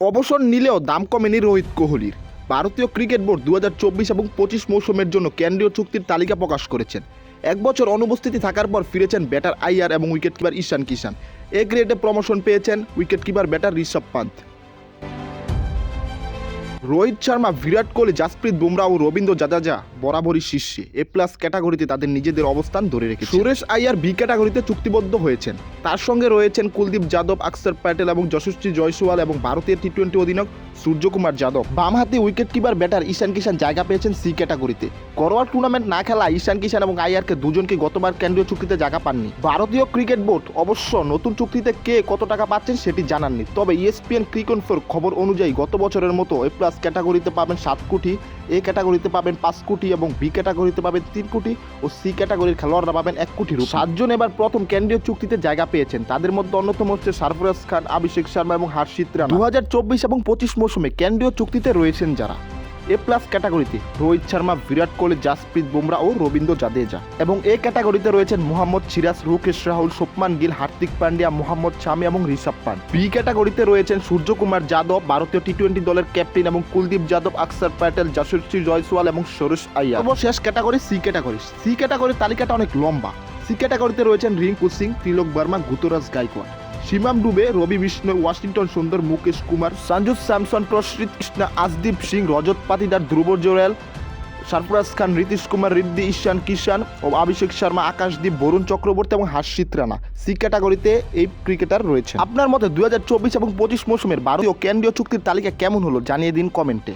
অবসর নিলেও দাম কমেনি রোহিত কোহলির। ভারতীয় ক্রিকেট বোর্ড দু হাজার চব্বিশ এবং পঁচিশ মৌসুমের জন্য কেন্দ্রীয় চুক্তির তালিকা প্রকাশ করেছেন। এক বছর অনুপস্থিতি থাকার পর ফিরেছেন ব্যাটার আইয়ার এবং উইকেট কিপার ঈশান কিষান এ গ্রেডে প্রমোশন পেয়েছেন wicket keeper batter Rishabh Pant Rohit Sharma, Virat Kohli, Jasprit Bumrah ও রবীন্দ্র জাদেজা বরাবরই শীর্ষে। এ প্লাস ক্যাটাগরিতে তাদের নিজেদের অবস্থান ধরে রেখে সুরেশ আইয়ার বি ক্যাটাগরিতে চুক্তিবদ্ধ হয়েছেন। তার সঙ্গে রয়েছেন কুলদীপ যাদব, আকসর প্যাটেল এবং যশস্বী জয়সওয়াল এবং ভারতীয় টি টোয়েন্টি অধিনায়ক সূর্যকুমার যাদব। বামহাতি wicket keeper batter Ishan Kishan জায়গা পেয়েছেন সি ক্যাটাগরিতে ঘরোয়া টুর্নামেন্ট না খেলা ঈশান কিষান এবং আইয়ারকে দুজনকে গতবার কেন্দ্রীয় চুক্তিতে জায়গা পাননি। ভারতীয় ক্রিকেট বোর্ড অবশ্য নতুন চুক্তিতে কে কত টাকা পাচ্ছেন সেটি জানাননি। তবে ইএসপিএন ক্রিকন ফোর খবর অনুযায়ী গত বছরের মতো এ প্লাস ক্যাটাগরিতে পাবেন সাত কোটি এ ক্যাটাগরিতে পাবেন পাঁচ কোটি এবং বি ক্যাটাগরিতে পাবেন তিন কোটি ও সি ক্যাটাগরির খেলোয়াড়রা পাবেন এক কোটি সাতজন এবার প্রথম কেন্দ্রীয় চুক্তিতে জায়গা পেয়েছেন। তাদের মধ্যে অন্যতম হচ্ছে সারফরাজ খান অভিষেক শর্মা এবং হার্ষিত রানা। দু হাজার চব্বিশ এবং পঁচিশ মৌসুমে কেন্দ্রীয় চুক্তিতে রয়েছেন যারা। এ প্লাস ক্যাটাগরিতে রোহিত শর্মা, বিরাট কোহলি, জাসপ্রীত বুমরা ও রবীন্দ্র জাদেজা। এবং এ ক্যাটাগরিতে রয়েছেন মোহাম্মদ সিরাজ, রুকেশ রাহুল শুভমান গিল, হার্দিক পান্ডিয়া, মোহাম্মদ শামি এবং ঋষভ পান বি ক্যাটাগরিতে রয়েছেন সূর্যকুমার যাদব, ভারতীয় টি টোয়েন্টি দলের ক্যাপ্টেন এবং কুলদীপ যাদব, আকসর প্যাটেল, যশস্বী জয়সওয়াল এবং সরুষ আইয়া শেষ ক্যাটাগরি সি ক্যাটাগরি সি ক্যাটাগরির তালিকাটা অনেক লম্বা। সি ক্যাটাগরিতে রয়েছেন রিঙ্কু সিং, তিলক বর্মা, গুতরাজ গাইকোয়াড় সীমাম ডুবে রবি বিষ্ণু, ওয়াশিংটন সুন্দর, মুকেশ কুমার সঞ্জু স্যামসন প্রসৃত কৃষ্ণা, আসদীপ সিং, রজত পাতিদার, ধ্রুব জোরেল, সরফরাজ খান, নীতিশ কুমার রিদ্দি ঈশান কিষান ও অভিষেক শর্মা, আকাশদীপ, বরুণ চক্রবর্তী এবং হাসিত রানা। সি ক্যাটাগরিতে এই ক্রিকেটার রয়েছে আপনার মতে দু হাজার চব্বিশ এবং পঁচিশ মৌসুমের ভারতীয় কেন্দ্রীয় চুক্তির তালিকা কেমন হলো? জানিয়ে দিন কমেন্টে।